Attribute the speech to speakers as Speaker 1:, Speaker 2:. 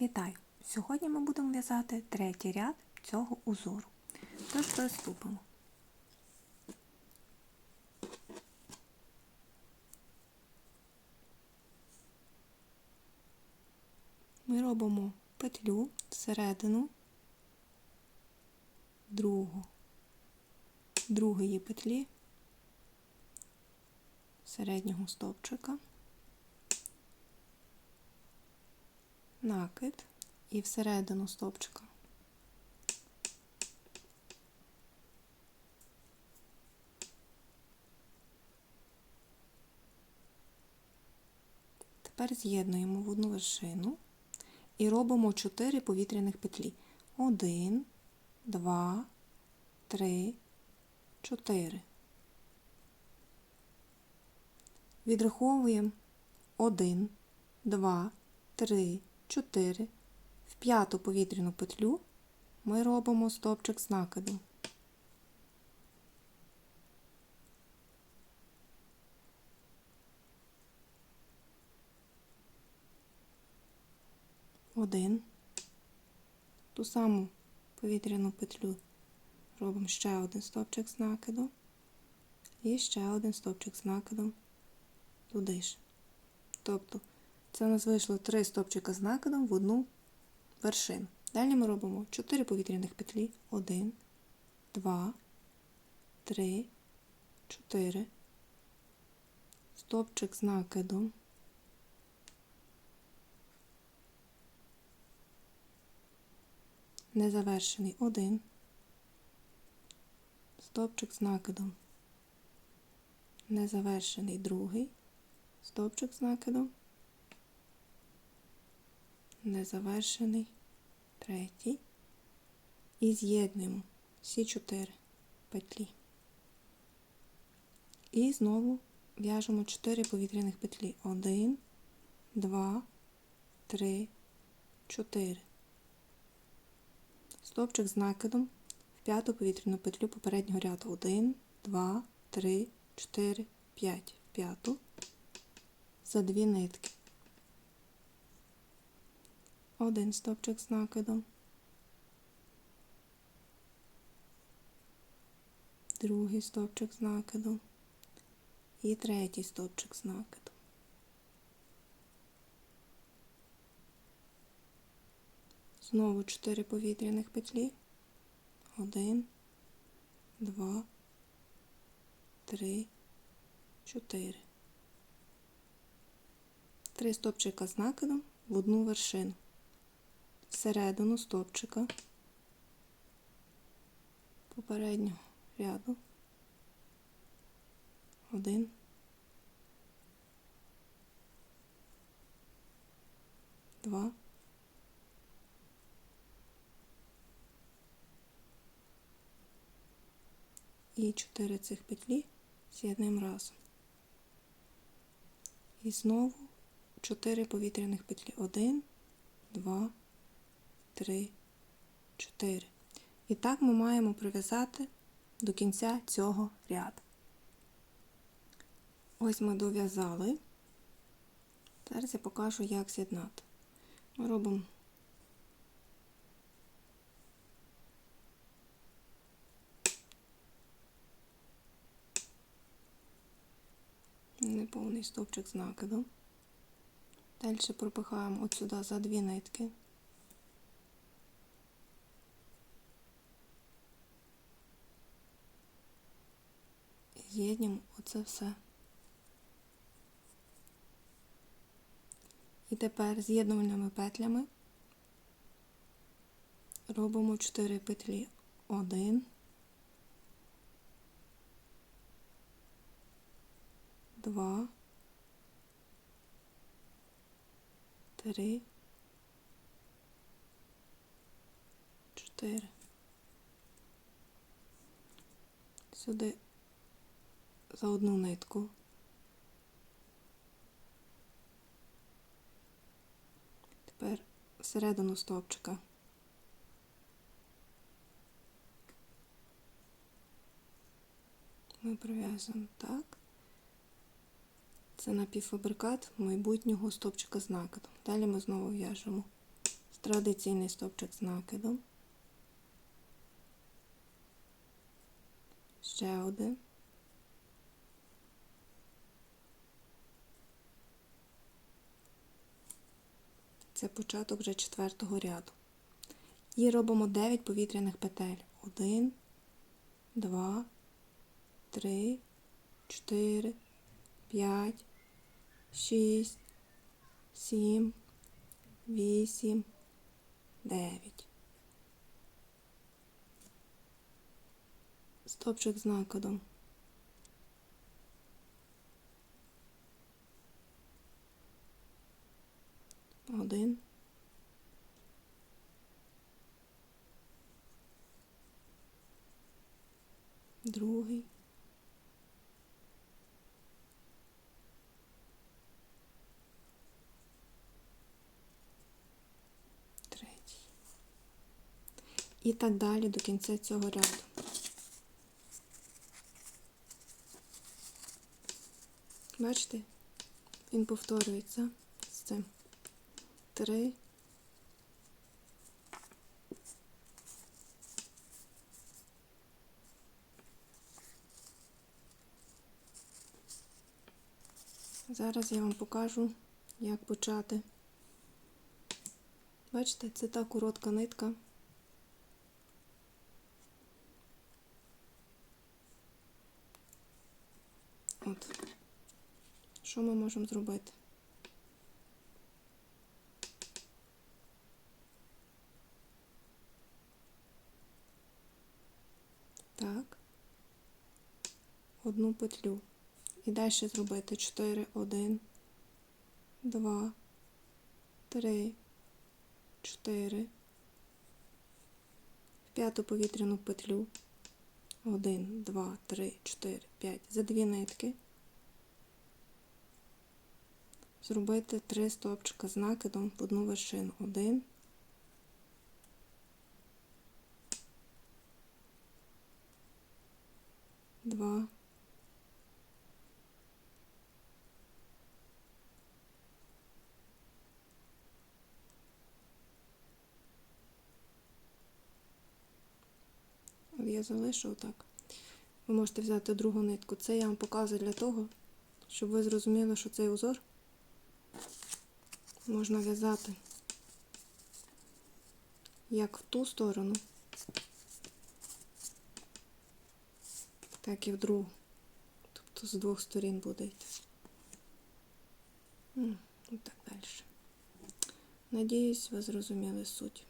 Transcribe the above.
Speaker 1: Вітаю! Сьогодні ми будемо в'язати третій ряд цього узору. Тож приступимо. Ми робимо петлю всередину другу, другої петлі середнього стовпчика. Накид і всередину стовпчика. Тепер з'єднуємо в одну вершину і робимо 4 повітряних петлі. 1, 2, 3, 4. Відраховуємо 1, 2, 3, 4. В п'яту повітряну петлю ми робимо стовпчик з накидом. Один. Ту саму повітряну петлю робимо ще один стовпчик з накидом і ще один стовпчик з накидом туди ж. Тобто це у нас вийшло 3 стопчика з накидом в одну вершину. Далі ми робимо 4 повітряних петлі. 1, 2, 3, 4. Стопчик з накидом. Незавершений 1. Стопчик з накидом. Незавершений другий. Стопчик з накидом незавершений, третій. І з'єднуємо всі чотири петлі. І знову в'яжемо 4 повітряних петлі. 1, 2, 3, 4. Стовпчик з накидом в п'яту повітряну петлю попереднього ряду. 1, 2, 3, 4, 5. В п'яту за дві нитки один стовпчик з накидом, другий стовпчик з накидом і третій стовпчик з накидом. Знову 4 повітряних петлі. Один, два, три, чотири. Три стопчика з накидом в одну вершину всередину стовпчика попереднього ряду. Один. Два. І чотири цих петлі з'єднуємо разом. І знову чотири повітряних петлі. Один, два, 3, 4. І так ми маємо прив'язати до кінця цього ряду. Ось ми дов'язали. Зараз я покажу, як з'єднати. Ми робимо неповний стовпчик з накидом. Далі пропихаємо от сюди за дві нитки. З'єднуємо оце все. І тепер з'єднувальними петлями робимо 4 петлі. 1, 2, 3, 4. Сюди за одну нитку. Тепер всередину стовпчика. Ми пров'язуємо так. Це напівфабрикат майбутнього стовпчика з накидом. Далі ми знову в'яжемо традиційний стовпчик з накидом. Ще один. Це початок вже четвертого ряду. І робимо 9 повітряних петель. 1, 2, 3, 4, 5, 6, 7, 8, 9. Стопчик з накидом. Один. Другий. Третій. І так далі до кінця цього ряду. Бачите? Він повторюється з цим. Три. Зараз я вам покажу, як почати. Бачите, це та коротка нитка. От. Що ми можемо зробити? Так. Одну петлю. І далі зробити 4, 1, 2, 3, 4, в п'яту повітряну петлю. 1, 2, 3, 4, 5. За дві нитки. Зробити три стовпчика з накидом в одну вершину. 1, Два. Я залишу отак. Ви можете взяти другу нитку. Це я вам показую для того, щоб ви зрозуміли, що цей узор можна в'язати як в ту сторону, так і в другу. Тобто з двох сторін буде йти. І так далі. Надіюсь, ви зрозуміли суть.